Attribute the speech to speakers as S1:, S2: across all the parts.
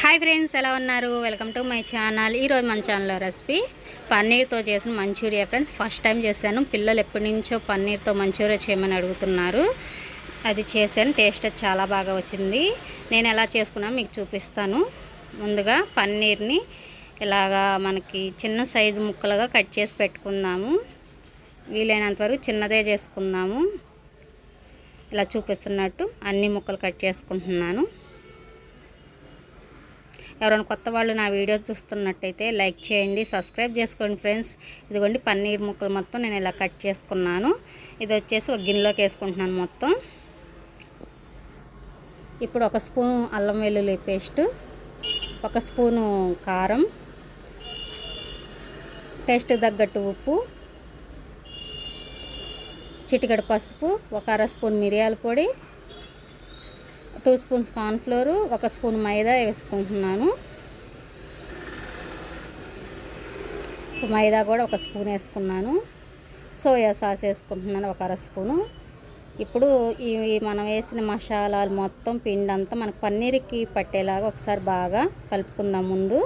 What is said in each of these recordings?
S1: Hi friends ఎలా ఉన్నారు? Welcome to my channel. ఈరోజు మన ఛానల్లో రెసిపీ పన్నీర్తో చేసిన మంచూరియా ఫ్రెండ్స్. ఫస్ట్ టైం చేశాను. పిల్లలు ఎప్పటి నుంచో పన్నీర్తో మంచూరియా చేయమని అడుగుతున్నారు. అది చేశాను. టేస్ట్ అది చాలా బాగా వచ్చింది. నేను ఎలా చేసుకున్నా మీకు చూపిస్తాను. ముందుగా పన్నీర్ని ఇలాగా మనకి చిన్న సైజు ముక్కలుగా కట్ చేసి పెట్టుకుందాము. వీలైనంత వరకు చిన్నదే చేసుకుందాము. ఇలా చూపిస్తున్నట్టు అన్ని ముక్కలు కట్ చేసుకుంటున్నాను. ఎవరైనా కొత్త వాళ్ళు నా వీడియోస్ చూస్తున్నట్టయితే లైక్ చేయండి సబ్స్క్రైబ్ చేసుకోండి ఫ్రెండ్స్. ఇదిగోండి పన్నీర్ ముక్కలు మొత్తం నేను ఇలా కట్ చేసుకున్నాను. ఇది వచ్చేసి ఒక గిన్నెలోకి వేసుకుంటున్నాను మొత్తం. ఇప్పుడు ఒక స్పూను అల్లం వెల్లుల్లి పేస్ట్ ఒక స్పూను కారం టేస్ట్ తగ్గట్టు ఉప్పు చిటికెడు పసుపు ఒక అర స్పూన్ మిరియాల పొడి టూ స్పూన్స్ కార్న్ఫ్లోరు ఒక స్పూన్ మైదా వేసుకుంటున్నాను. మైదా కూడా ఒక స్పూన్ వేసుకున్నాను. సోయా సాస్ వేసుకుంటున్నాను ఒక అర స్పూను. ఇప్పుడు ఈ మనం వేసిన మసాలాలు మొత్తం పిండి అంతా మనకు పన్నీర్కి పట్టేలాగా ఒకసారి బాగా కలుపుకుందాం ముందు.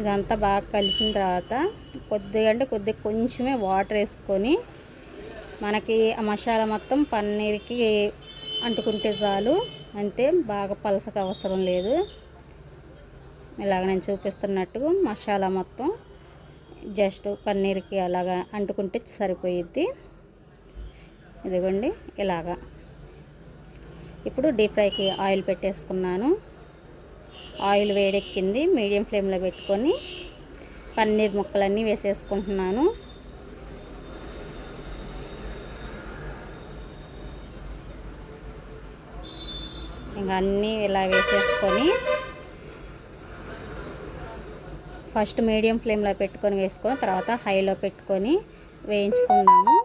S1: ఇదంతా బాగా కలిసిన తర్వాత కొద్దిగా అంటే కొద్దిగా కొంచెమే వాటర్ వేసుకొని మనకి ఆ మసాలా మొత్తం పన్నీర్కి అంటుకుంటే చాలు. అంతే బాగా పలసక అవసరం లేదు. ఇలాగ నేను చూపిస్తున్నట్టు మసాలా మొత్తం జస్ట్ పన్నీర్కి అలాగా అంటుకుంటే సరిపోయిద్ది. ఇదిగోండి ఇలాగా. ఇప్పుడు డీప్ ఫ్రైకి ఆయిల్ పెట్టేసుకున్నాను. ఆయిల్ వేడెక్కింది మీడియం ఫ్లేమ్లో పెట్టుకొని పన్నీర్ ముక్కలన్నీ వేసేసుకుంటున్నాను. ఇంకా అన్నీ ఇలా వేసేసుకొని ఫస్ట్ మీడియం ఫ్లేమ్లో పెట్టుకొని వేసుకొని తర్వాత హైలో పెట్టుకొని వేయించుకున్నాము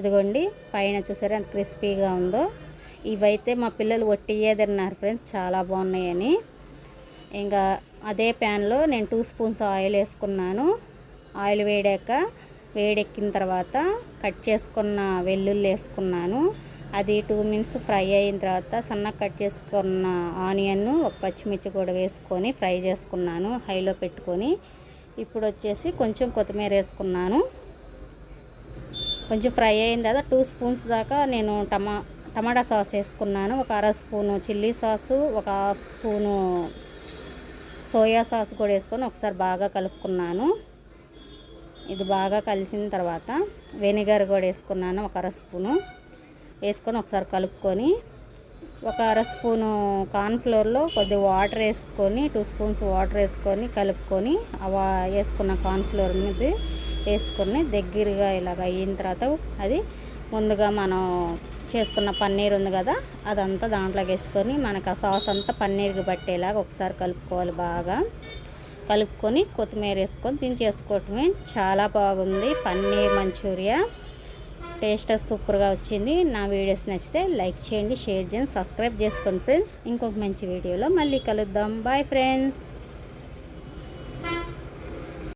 S1: ఇదిగోండి పైన చూసారా ఎంత క్రిస్పీగా ఉందో. ఇవైతే మా పిల్లలు వట్టియే తిన్నారు ఫ్రెండ్స్ చాలా బాగున్నాయని. ఇంకా అదే ప్యాన్లో నేను టూ స్పూన్స్ ఆయిల్ వేసుకున్నాను. ఆయిల్ వేడాక వేడెక్కిన తర్వాత కట్ చేసుకున్న వెల్లుల్లి వేసుకున్నాను. అది టూ మినిట్స్ ఫ్రై అయిన తర్వాత సన్నగా కట్ చేసుకున్న ఆనియన్ ఒక పచ్చిమిర్చి కూడా వేసుకొని ఫ్రై చేసుకున్నాను హైలో పెట్టుకొని. ఇప్పుడు వచ్చేసి కొంచెం కొత్తిమీర వేసుకున్నాను. కొంచెం ఫ్రై అయిన తర్వాత టూ స్పూన్స్ దాకా నేను టమా టమాటా సాస్ వేసుకున్నాను. ఒక అర స్పూను చిల్లీ సాసు ఒక హాఫ్ స్పూను సోయా సాస్ కూడా వేసుకొని ఒకసారి బాగా కలుపుకున్నాను. ఇది బాగా కలిసిన తర్వాత వెనిగర్ కూడా వేసుకున్నాను ఒక అర స్పూను. వేసుకొని ఒకసారి కలుపుకొని ఒక అర స్పూను కార్న్ఫ్లోర్లో కొద్దిగా వాటర్ వేసుకొని టూ స్పూన్స్ వాటర్ వేసుకొని కలుపుకొని అవ వేసుకున్న కార్న్ఫ్లోర్ మీద వేసుకొని దగ్గరగా ఇలాగ అయిన తర్వాత అది ముందుగా మనం చేసుకున్న పన్నీర్ ఉంది కదా అదంతా దాంట్లోకి వేసుకొని మనకు ఆ సాస్ అంతా పన్నీర్కి పట్టేలాగా ఒకసారి కలుపుకోవాలి బాగా. కలుపుకొని కొత్తిమీర వేసుకొని దించేసుకోవటమే. చాలా బాగుంది. పన్నీర్ మంచూరియా. టేస్ట్ సూపర్గా వచ్చింది. నా వీడియోస్ నచ్చితే లైక్ చేయండి షేర్ చేయండి సబ్స్క్రైబ్ చేసుకోండి ఫ్రెండ్స్. ఇంకొక మంచి వీడియోలో మళ్ళీ కలుద్దాం. Bye friends.